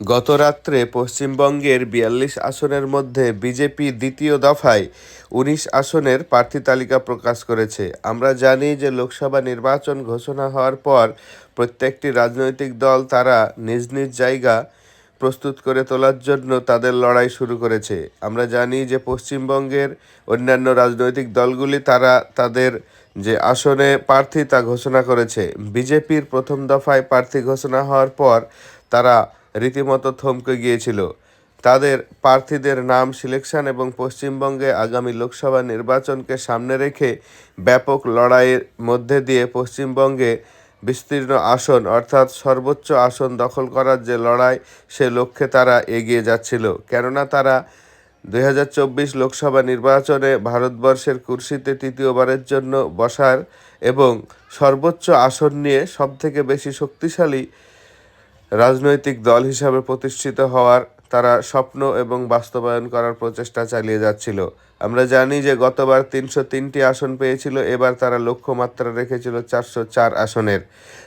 গত রাত্রে পশ্চিমবঙ্গের বিয়াল্লিশ আসনের মধ্যে বিজেপি দ্বিতীয় দফায় উনিশ আসনের প্রার্থী তালিকা প্রকাশ করেছে। আমরা জানি যে লোকসভা নির্বাচন ঘোষণা হওয়ার পর প্রত্যেকটি রাজনৈতিক দল তারা নিজ নিজ জায়গা প্রস্তুত করে তোলার জন্য তাদের লড়াই শুরু করেছে। আমরা জানি যে পশ্চিমবঙ্গের অন্যান্য রাজনৈতিক দলগুলি তারা তাদের যে আসনে প্রার্থী তা ঘোষণা করেছে। বিজেপির প্রথম দফায় প্রার্থী ঘোষণা হওয়ার পর তারা রীতিমতো থমকে গিয়েছিল। তাদের প্রার্থীদের নাম, সিলেকশন এবং পশ্চিমবঙ্গে আগামী লোকসভা নির্বাচনকে সামনে রেখে ব্যাপক লড়াইয়ের মধ্যে দিয়ে পশ্চিমবঙ্গে বিস্তীর্ণ আসন, অর্থাৎ সর্বোচ্চ আসন দখল করার যে লড়াই, সে লক্ষ্যে তারা এগিয়ে যাচ্ছিল। কেননা তারা দুই হাজার চব্বিশ লোকসভা নির্বাচনে ভারতবর্ষের কুর্সিতে তৃতীয়বারের জন্য বসার এবং সর্বোচ্চ আসন নিয়ে সবথেকে বেশি শক্তিশালী রাজনৈতিক দল হিসাবে প্রতিষ্ঠিত হওয়ার তারা স্বপ্ন এবং বাস্তবায়ন করার প্রচেষ্টা চালিয়ে যাচ্ছিল। আমরা জানি যে গতবার তিনশো তিনটি আসন পেয়েছিল, এবার তারা লক্ষ্যমাত্রা রেখেছিল চারশো চার আসনের।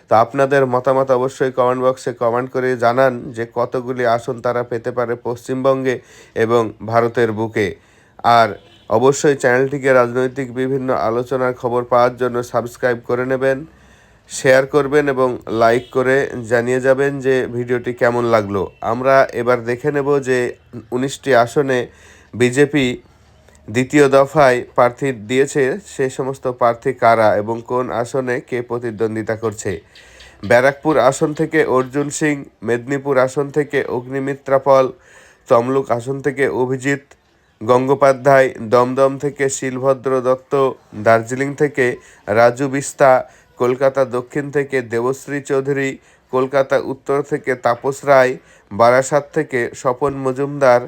তো আপনাদের মতামত অবশ্যই কমেন্ট বক্সে কমেন্ট করে জানান যে কতগুলি আসন তারা পেতে পারে পশ্চিমবঙ্গে এবং ভারতের বুকে। আর অবশ্যই চ্যানেলটিকে রাজনৈতিক বিভিন্ন আলোচনার খবর পাওয়ার জন্য সাবস্ক্রাইব করে নেবেন। শেয়ার করবেন এবং লাইক করে জানিয়ে যাবেন যে ভিডিওটি কেমন লাগল। আমরা এবার দেখে নেব যে উনিশটি আসনে বিজেপি দ্বিতীয় দফায় প্রার্থী দিয়েছে, সে সমস্ত প্রার্থী কারা এবং কোন আসনে কে প্রতিদ্বন্দ্বিতা করছে? ব্যারাকপুর আসন থেকে অর্জুন সিং, মেদিনীপুর আসন থেকে অগ্নিমিত্রা পল, তমলুক আসন থেকে অভিজিৎ গঙ্গোপাধ্যায়, দমদম থেকে শিলভদ্র দত্ত, দার্জিলিং থেকে রাজু বিস্তা কলকাতা দক্ষিণ থেকে দেবশ্রী চৌধুরী, কলকাতা উত্তর থেকে তাপস রায়, বারাসাত থেকে স্বপন মজুমদার,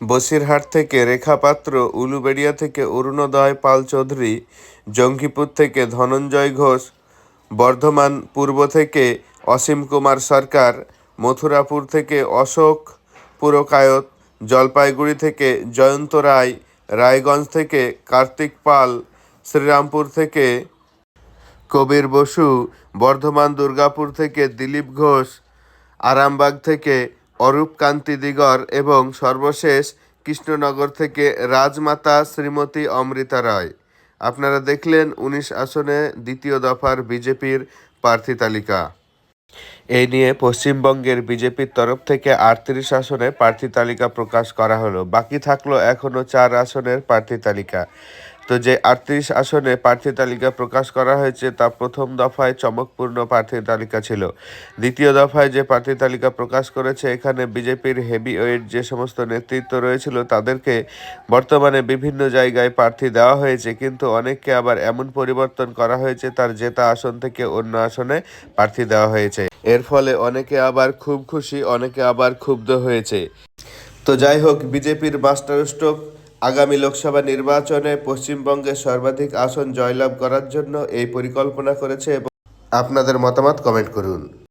বসিরহাট থেকে রেখা পাত্র, উলুবেড়িয়া থেকে অরুণোদয় পাল চৌধুরী, জঙ্গিপুর থেকে ধনঞ্জয় ঘোষ, বর্ধমান পূর্ব থেকে অসীম কুমার সরকার, মথুরাপুর থেকে অশোক পুরকায়ত, জলপাইগুড়ি থেকে জয়ন্ত রায়, রায়গঞ্জ থেকে কার্তিক পাল, শ্রীরামপুর থেকে কবির বসু, বর্ধমান দুর্গাপুর থেকে দিলীপ ঘোষ, আরামবাগ থেকে অরূপ কান্তি দিগর এবং সর্বশেষ কৃষ্ণনগর থেকে রাজমাতা শ্রীমতী অমৃতা রায়। আপনারা দেখলেন উনিশ আসনে দ্বিতীয় দফার বিজেপির প্রার্থী তালিকা। এই নিয়ে পশ্চিমবঙ্গের বিজেপির তরফ থেকে আটত্রিশ আসনে প্রার্থী তালিকা প্রকাশ করা হলো। বাকি থাকল এখনও চার আসনের প্রার্থী তালিকা। তো যে আটত্রিশ আসনে প্রার্থী তালিকা প্রকাশ করা হয়েছে, তা প্রথম দফায় চমকপূর্ণ প্রার্থী তালিকা ছিল। দ্বিতীয় দফায় যে প্রার্থী তালিকা প্রকাশ করেছে, এখানে বিজেপির হেভি ওয়েট যে সমস্ত নেতৃত্ব রয়েছিল, তাদেরকে বর্তমানে বিভিন্ন জায়গায় প্রার্থী দেওয়া হয়েছে। কিন্তু অনেককে আবার এমন পরিবর্তন করা হয়েছে, তার জেতা আসন থেকে অন্য আসনে প্রার্থী দেওয়া হয়েছে। এর ফলে অনেকে আবার খুব খুশি, অনেকে আবার ক্ষুব্ধ হয়েছে। তো যাই হোক, বিজেপির মাস্টার স্ট্রোক আগামী লোকসভা নির্বাচনে পশ্চিমবঙ্গে সর্বাধিক আসন জয়লাভ করার জন্য এই পরিকল্পনা করেছে এবং আপনাদের মতামত কমেন্ট করুন।